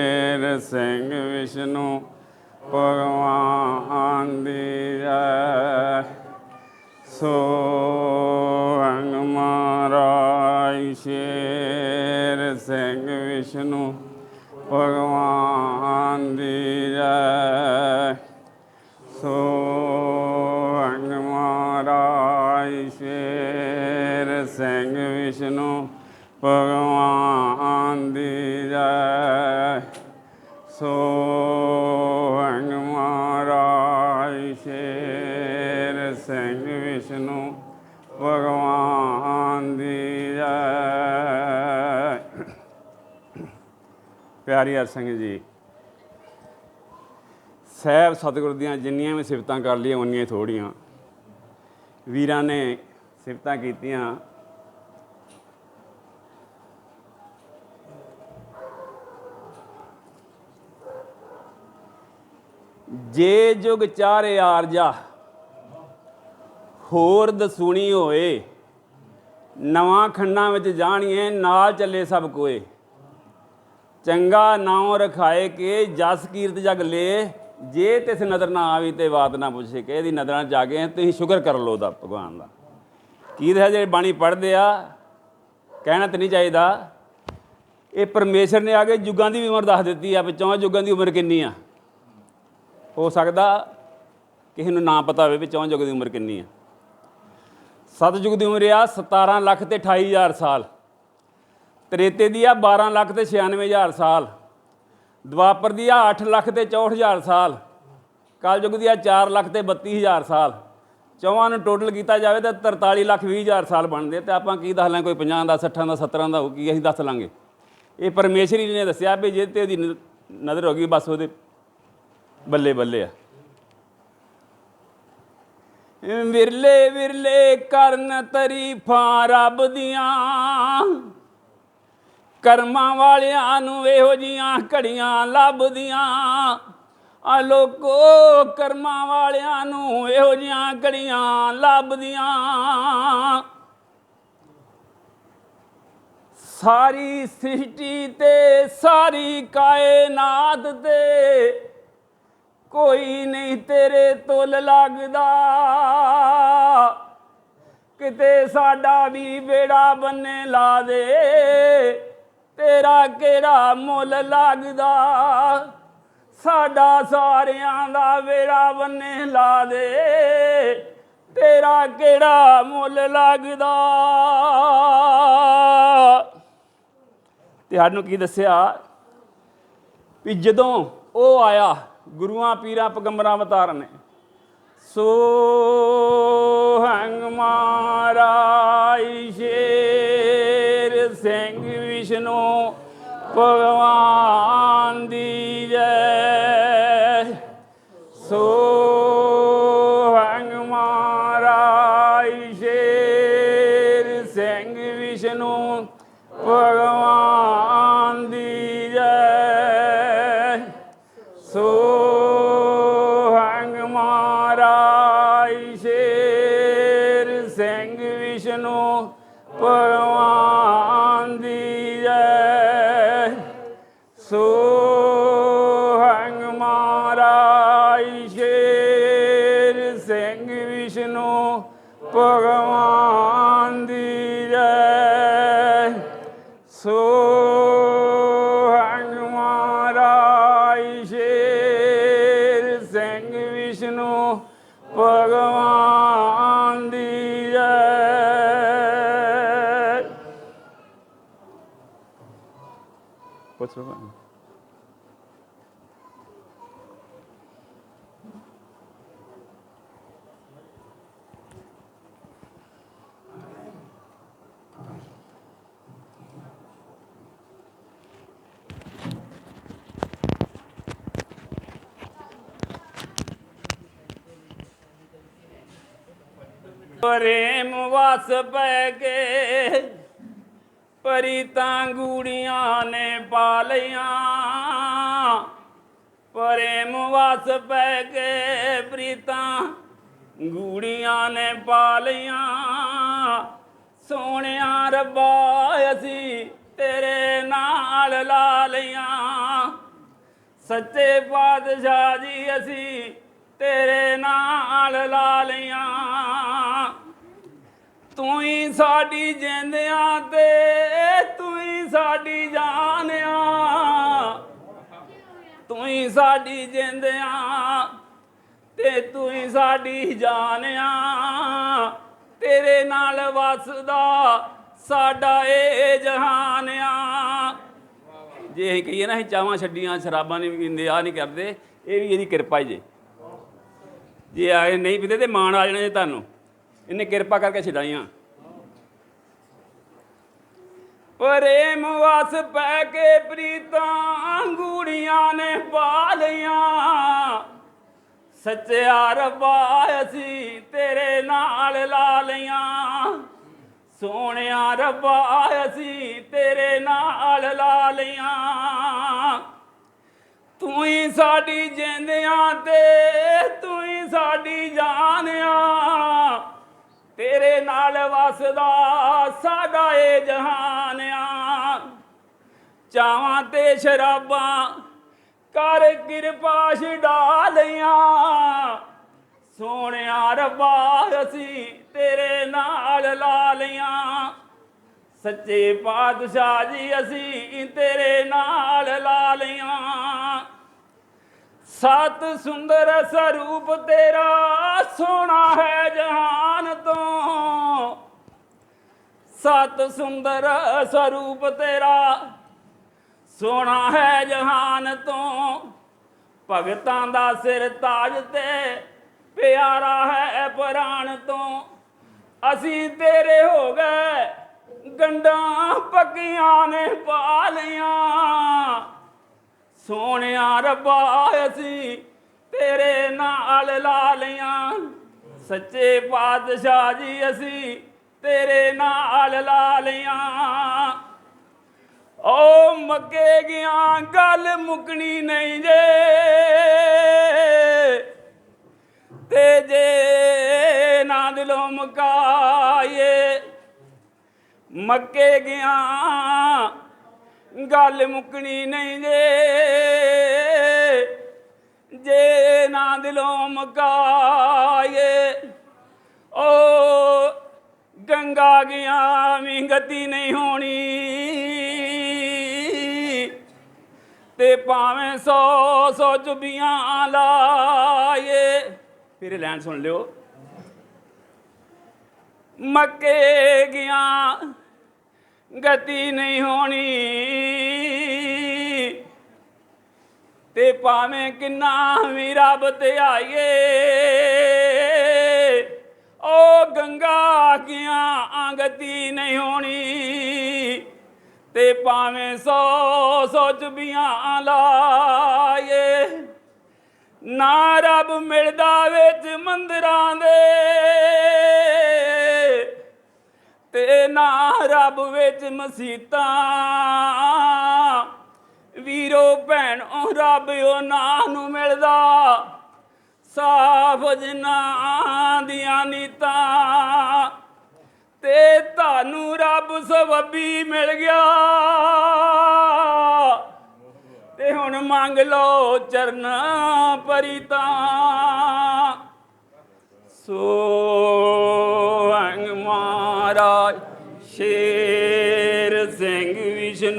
ਸ਼ੇਰ ਸਿੰਘ ਵਿਸ਼ਨੂੰ ਭਗਵਾਨ ਦੀ ਜੈ। ਸੋ ਅੰਗ ਮਹਾਰਾਜ ਸ਼ੇਰ ਸਿੰਘ ਵਿਸ਼ਨੂੰ ਭਗਵਾਨ ਦੀ ਜੈ। ਵਿਸ਼ਨੂੰ ਭਗਵਾਨ ਦੀ ਜੈ। ਪਿਆਰੀ ਹਰ ਸਿੰਘ ਜੀ, ਸਹਿਬ ਸਤਿਗੁਰ ਦੀਆਂ ਜਿੰਨੀਆਂ ਵੀ ਸਿਫਤਾਂ ਕਰ ਲਈਆਂ ਉਨੀਆਂ ਥੋੜੀਆਂ ਵੀਰਾਂ ਨੇ ਸਿਫਤਾਂ ਕੀਤੀਆਂ। ਜੇ ਜੁਗ ਚਾਰੇ ਆਰਜਾ ਹੋਰ ਦਸੂਣੀ ਹੋਏ। ਨਵਾਂ ਖੰਡਾਂ ਵਿੱਚ ਜਾਣੀਏ, ਨਾਲ ਚੱਲੇ ਸਭ ਕੋਏ। ਚੰਗਾ ਨਾਉ ਰਖਾਏ ਕੇ ਜਸ ਕੀਰਤ ਜਗ ਲੇ। ਜੇ ਤਿਸ ਨਦਰ ਨਾ ਆਵੀ ਤੇ ਬਾਤ ਨਾ ਪੁੱਛੇ ਕਿ, ਇਹਦੀ ਨਜ਼ਰਾਂ 'ਚ ਆ ਗਏ ਤੁਸੀਂ ਸ਼ੁਕਰ ਕਰ ਲਓ ਦਾ ਭਗਵਾਨ ਦਾ। ਕੀ ਹੈ ਜਿਹੜੇ ਬਾਣੀ ਪੜ੍ਹਦੇ ਆ ਕਹਿਣਾ ਤੇ ਨਹੀਂ ਚਾਹੀਦਾ। ਇਹ ਪਰਮੇਸ਼ਰ ਨੇ ਆ ਕੇ ਯੁੱਗਾਂ ਦੀ ਵੀ ਉਮਰ ਦੱਸ ਦਿੱਤੀ ਆ, ਵੀ ਚੌਂ ਯੁੱਗਾਂ ਦੀ ਉਮਰ ਕਿੰਨੀ ਆ? ਹੋ ਸਕਦਾ ਕਿਸੇ ਨੂੰ ਨਾ ਪਤਾ ਹੋਵੇ ਵੀ ਚੌਂ ਯੁੱਗ ਦੀ ਉਮਰ ਕਿੰਨੀ ਆ। ਸਤਯੁਗ ਦੀ ਉਮਰ ਆ 17 ਲੱਖ ਤੇ 28000 ਸਾਲ। ਤ੍ਰੇਤੇ ਦੀ ਆ 12 ਲੱਖ ਤੇ 96000 ਸਾਲ। ਦਵਾਪਰ ਦੀ ਆ 8 ਲੱਖ ਤੇ 64000 ਸਾਲ। ਕਲਯੁਗ ਦੀ ਆ 4 ਲੱਖ ਤੇ 32000 ਸਾਲ। ਚੌਵਾਂ ਨੂੰ ਟੋਟਲ ਕੀਤਾ ਜਾਵੇ ਤਾਂ 43 ਲੱਖ 20000 ਸਾਲ ਬਣਦੇ ਤੇ ਆਪਾਂ ਕੀ ਦੱਸ ਲਾਂ, ਕੋਈ 50 ਦਾ 60 ਦਾ 70 ਦਾ ਹੋ ਕੀ ਅਸੀਂ ਦੱਸ ਲਾਂਗੇ। ਇਹ ਪਰਮੇਸ਼ਰੀ ਨੇ ਦੱਸਿਆ ਵੀ ਜੇ ਤੇ ਉਹਦੀ ਨ- ਨਜ਼ਰ ਹੋ ਗਈ ਬਸ ਉਹਦੇ ਬੱਲੇ ਬੱਲੇ ਆ। ਵਿਰਲੇ ਵਿਰਲੇ ਕਰਨ ਤਰੀਫਾਂ ਰੱਬ ਦੀਆਂ। ਕਰਮਾਂ ਵਾਲਿਆਂ ਨੂੰ ਇਹੋ ਜੀਆਂ ਘੜੀਆਂ ਲੱਭਦੀਆਂ। ਆ ਲੋਕੋ, ਕਰਮਾਂ ਵਾਲਿਆਂ ਨੂੰ ਇਹੋ ਜੀਆਂ ਘੜੀਆਂ ਲੱਭਦੀਆਂ। ਸਾਰੀ ਸ੍ਰਿਸ਼ਟੀ ਤੇ, ਸਾਰੀ ਕਾਇਨਾਤ ਤੇ ਕੋਈ ਨਹੀਂ ਤੇਰੇ ਤੁਲ ਲੱਗਦਾ। ਕਿਤੇ ਸਾਡਾ ਵੀ ਬੇੜਾ ਬੰਨੇ ਲਾ ਦੇ। ਤੇਰਾ ਕਿਹੜਾ ਮੁੱਲ ਲੱਗਦਾ। ਸਾਡਾ ਸਾਰਿਆਂ ਦਾ ਵੇੜਾ ਬੰਨੇ ਲਾ ਦੇ। ਤੇਰਾ ਕਿਹੜਾ ਮੁੱਲ ਲੱਗਦਾ। ਤੇ ਸਾਨੂੰ ਕੀ ਦੱਸਿਆ? ਵੀ ਜਦੋਂ ਉਹ ਆਇਆ ਗੁਰੂਆਂ, ਪੀਰਾਂ, ਪਗੰਬਰਾਂ ਅਵਤਾਰ ਨੇ। ਸੋ ਹੰਗ ਮਹਾਰਾਜ ਸ਼ੇਰ ਸਿੰਘ ਵਿਸ਼ਨੂੰ, ਭਗਵਾਨ ਦੀ ਜੈ। ਸੋ ਹੰਗ ਮਹਾਰਾਜ ਸ਼ੇਰ ਸਿੰਘ ਵਿਸ਼ਨੂੰ, ਭਗਵਾਨ ਮਹਾਰਾਜ ਸ਼ੇਰ ਸਿੰਘ ਵਿਸ਼ਨੂੰ ਭਗਵਾਨ ਦੀ ਜੈ। ਪੁੱਛ ਪ੍ਰੇਮ ਵਸ ਪੈ ਕੇ ਪਰੀਤਾਂ ਗੂੜੀਆਂ ਨੇ ਪਾਲੀਆਂ ਪ੍ਰੇਮ ਵਸ ਪੈ ਕੇ ਪ੍ਰੀਤਾਂ ਗੂੜੀਆਂ ਨੇ ਪਾਲੀਆਂ ਸੋਹਣਿਆ ਰੱਬਾ ਅਸੀਂ ਤੇਰੇ ਨਾਲ ਲਾ ਲਈਆਂ। ਸੱਚੇ ਪਾਤਸ਼ਾਹ ਜੀ ਅਸੀਂ ਤੇਰੇ ਨਾਲ ਲਾ ਲੀਆਂ ਤੂੰ ਹੀ ਸਾਡੀ ਜਿੰਦਿਆਂ ਤੇ, ਤੂੰ ਹੀ ਸਾਡੀ ਜਾਨਿਆ। ਤੂੰ ਹੀ ਸਾਡੀ ਜਿੰਦਿਆਂ ਤੇ, ਤੂੰ ਹੀ ਸਾਡੀ ਜਾਨਿਆ। ਤੇਰੇ ਨਾਲ ਵਸਦਾ ਸਾਡਾ ਏ ਜਹਾਨਿਆ। ਜੇ ਅਸੀਂ ਕਹੀਏ ਨਾ, ਅਸੀਂ ਚਾਵਾਂ ਛੱਡੀਆਂ, ਸ਼ਰਾਬਾਂ ਨਹੀਂ ਪੀਂਦੇ ਆ ਨਹੀਂ ਕਰਦੇ, ਇਹ ਵੀ ਇਹਦੀ ਕਿਰਪਾ ਹੀ ਜੇ। ਜੇ ਆਏ ਨਹੀਂ ਪੀਂਦੇ ਤੇ ਮਾਣ ਆ ਜਾਣਾ ਜੇ ਤੁਹਾਨੂੰ। ਇਹਨੇ ਕਿਰਪਾ ਕਰਕੇ ਛਡਾਈਆਂ। ਪ੍ਰੇਮ ਵਸ ਪੈ ਕੇ ਪ੍ਰੀਤਾਂ ਅੰਗੂੜੀਆਂ ਨੇ ਪਾ ਸੱਚਿਆ ਰੱਬਾ, ਅਸੀਂ ਤੇਰੇ ਨਾਲ ਲਾ ਲਈਆਂ। ਸੋਹਣਿਆ ਰੱਬਾ, ਅਸੀਂ ਤੇਰੇ ਨਾਲ ਲਾ ਲਈਆਂ। ਤੂੰ ਹੀ ਸਾਡੀ ਜਿੰਦਿਆਂ ਤੇ, ਤੂੰ ਹੀ ਸਾਡੀ ਜਾਨਿਆ ਤੇਰੇ ਨਾਲ ਵਸਦਾ ਸਾਡਾ ਏ ਜਹਾਨਿਆ ਚਾਵਾਂ ਤੇ ਸ਼ਰਾਬਾਂ ਕਰ ਕਿਰਪਾ ਛਡਾ ਲਈਆਂ। ਸੋਹਣਿਆ ਰੱਬਾ, ਅਸੀਂ ਤੇਰੇ ਨਾਲ ਲਾ ਲਈਆਂ। ਸੱਚੇ ਪਾਤਸ਼ਾਹ ਜੀ, ਅਸੀਂ ਤੇਰੇ ਨਾਲ ਲਾ ਲਈਆਂ। ਸਤ ਸੁੰਦਰ ਸਰੂਪ ਤੇਰਾ ਸੋਹਣਾ ਹੈ ਜਹਾਨ ਤੋਂ। ਸਤ ਸੁੰਦਰ ਸਰੂਪ ਤੇਰਾ ਸੋਹਣਾ ਹੈ ਜਹਾਨ ਤੋਂ। ਭਗਤਾਂ ਦਾ ਸਿਰ ਤਾਜ ਤੇ ਪਿਆਰਾ ਹੈ ਪ੍ਰਾਣ ਤੋਂ। ਅਸੀਂ ਤੇਰੇ ਹੋ ਗਏ ਗੰਡਾਂ ਪੱਕੀਆਂ ਨੇ ਪਾਲੀਆਂ। ਸੋਹਣਿਆ ਰੱਬਾ ਅਸੀਂ, ਤੇਰੇ ਨਾਲ ਲਾ ਲੀਆਂ ਸੱਚੇ ਪਾਤਸ਼ਾਹ ਜੀ ਅਸੀਂ, ਤੇਰੇ ਨਾਲ ਲਾ ਲੀਆਂ ਓ ਮੱਕੇ ਗਿਆ ਗੱਲ ਮੁਕਣੀ ਨਹੀਂ ਜੇ। ਤੇ ਜੇ ਨਾ ਦਿਲੋਂ ਮੁਕਾਏ ਮੱਕੇ ਗਿਆ ਗੱਲ ਮੁੱਕਣੀ ਨਹੀਂ ਜੇ। ਜੇ ਨਾ ਦਿਲੋਂ ਮੁਕਾਏ ਓ ਗੰਗਾ ਗਿਆ ਵੀ ਗਤੀ ਨਹੀਂ ਹੋਣੀ। ਤੇ ਭਾਵੇਂ ਸੌ ਸੌ ਚੁਬੀਆਂ ਲਾਏ ਫਿਰ ਲੈਣ ਸੁਣ ਲਿਓ। ਮੱਕੇ ਗਿਆ ਗਤੀ ਨਹੀਂ ਹੋਣੀ। ਤੇ ਭਾਵੇਂ ਕਿੰਨਾ ਵੀ ਰੱਬ ਤੇ ਆਈਏ ਓ ਗੰਗਾ ਗਿਆ ਗਤੀ ਨਹੀਂ ਹੋਣੀ। ਤੇ ਭਾਵੇਂ ਸੌ ਸੌ ਚੁਬੀਆਂ ਲਾਏ ਨਾ ਰੱਬ ਮਿਲਦਾ ਵਿੱਚ ਮੰਦਰਾਂ ਦੇ, ਤੇ ਨਾ ਰੱਬ ਵਿੱਚ ਮਸੀਤਾਂ। ਵੀਰੋ ਭੈਣ ਭੈਣੋ ਰੱਬ ਉਹ ਨਾ ਨੂੰ ਮਿਲਦਾ। ਸਾਫ਼ ਜਨਾਂ ਦੀਆਂ ਨੀਤਾਂ। ਤੇ ਤੁਹਾਨੂੰ ਰੱਬ ਸਵੱਬੀ ਮਿਲ ਗਿਆ। ਤੇ ਹੁਣ ਮੰਗ ਲਓ ਚਰਨ ਪਰਿਤਾ। ਸੋ ਸ਼ੇਰ ਸਿੰਘ